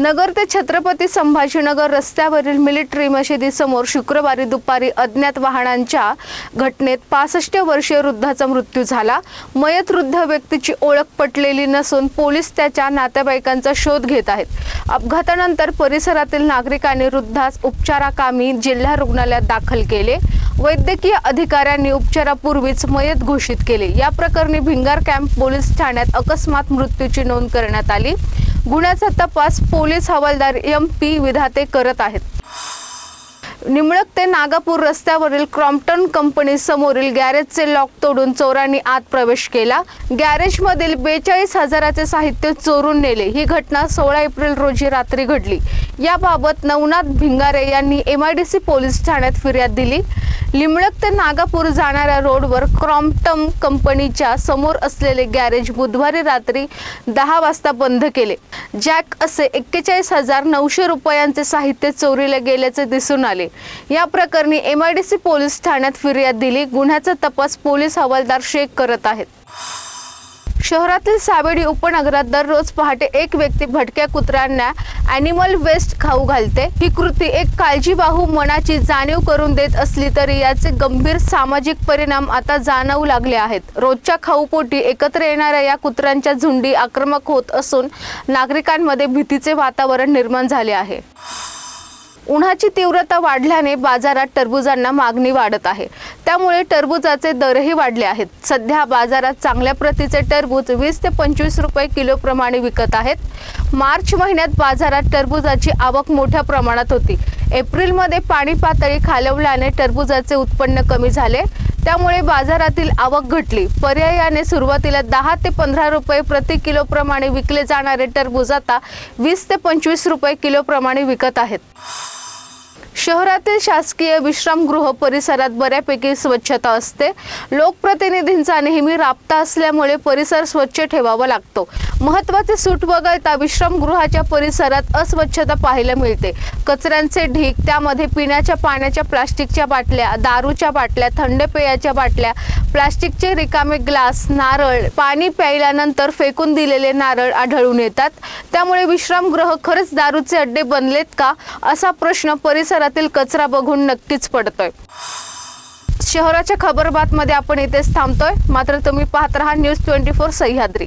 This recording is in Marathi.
नगर ते छत्रपती संभाजीनगर रस्त्यावरील मिलिटरी मशिदीसमोर शुक्रवारी दुपारी अज्ञात वाहनांच्या घटनेत पासष्ट वर्षीय वृद्धाचा मृत्यू झाला. मयत वृद्ध व्यक्तीची ओळख पटलेली नसून पोलीस त्याच्या नातेवाईकांचा शोध घेत आहेत. अपघातानंतर परिसरातील नागरिकांनी वृद्धास उपचाराकामी जिल्हा रुग्णालयात दाखल केले. वैद्यकीय अधिकाऱ्यांनी उपचारापूर्वीच मयत घोषित केले. या प्रकरणी भिंगार कॅम्प पोलीस ठाण्यात अकस्मात मृत्यूची नोंद करण्यात आली. गुन्ह्याचा तपास पोलीस हवालदार एम पी विधाते करत आहेत. निमळक ते नागापूर रस्त्यावरील क्रॉम्प्टन कंपनी समोरील गॅरेजचे लॉक तोडून चोरांनी आत प्रवेश केला. गॅरेजमधील बेचाळीस हजाराचे साहित्य चोरून नेले. ही घटना सोळा एप्रिल रोजी रात्री घडली. याबाबत नवनाथ भिंगारे यांनी M I D C police ठाण्यात फिर्याद दिली. लिमळक ते नागापूर जाणाऱ्या रोडवर क्रॉम्प्टम कंपनीच्या समोर असलेले गॅरेज बुधवारी रात्री दहा वाजता बंद केले. जॅक असे एक्केचाळीस हजार नऊशे रुपयांचे साहित्य चोरीला गेल्याचे दिसून आले. या प्रकरणी एमआयडीसी पोलीस ठाण्यात फिर्याद दिली. गुन्ह्याचा तपास पोलीस हवालदार शेख करत आहेत. शहरातील सावेडी उपनगरात दररोज पहाटे एक व्यक्ती भटक्या कुत्र्यांना अॅनिमल वेस्ट खाऊ घालते. ही कृती एक काळजीवाहू मनाची जाणीव करून देत असली तरी याचे गंभीर सामाजिक परिणाम आता जाणवू लागले आहेत. रोजच्या खाऊपोटी एकत्र येणाऱ्या या कुत्र्यांच्या झुंडी आक्रमक होत असून नागरिकांमध्ये भीतीचे वातावरण निर्माण झाले आहे. उन्हाची तीव्रता वाढल्याने बाजारात टरबुजांना मागणी वाढत आहे. त्यामुळे टरबुजाचे दरही वाढले आहेत. सध्या बाजारात चांगल्या प्रतीचे टरबूज वीस ते पंचवीस रुपये किलो प्रमाणे विकत आहेत. मार्च महिन्यात बाजारात टरबुजाची आवक मोठ्या प्रमाणात होती. एप्रिलमध्ये पाणी पातळी खालवल्याने टरबुजाचे उत्पन्न कमी झाले. त्यामुळे बाजारातील आवक घटली. पर्यायाने सुरुवातीला दहा ते पंधरा रुपये प्रति किलो प्रमाणे विकले जाणारे टरबूज आता वीस ते पंचवीस रुपये किलो प्रमाणे विकत आहेत. शहरातील शासकीय विश्रामगृह परिसरात बऱ्यापैकी स्वच्छता असते. लोकप्रतिनिधींचा नेहमी राबता असल्यामुळे परिसर स्वच्छ ठेवावा लागतो. महत्त्वाचे सूट वगळता विश्रामगृहाच्या परिसरात अस्वच्छता पाहायला मिळते. कचऱ्यांचे ढीक त्यामध्ये पिण्याच्या पाण्याच्या प्लास्टिकच्या बाटल्या दारूच्या बाटल्या थंड पेयाच्या बाटल्या प्लास्टिकचे रिकामे ग्लास नारळ पाणी प्यायल्यानंतर फेकून दिलेले नारळ आढळून येतात. त्यामुळे विश्रामगृह खरंच दारूचे अड्डे बनलेत का? असा प्रश्न परिसरातील कचरा बघून नक्कीच पडतोय. शहराच्या खबरबातमध्ये आपण इथेच थांबतोय. मात्र तुम्ही पाहत राहा न्यूज ट्वेंटी फोर सह्याद्री.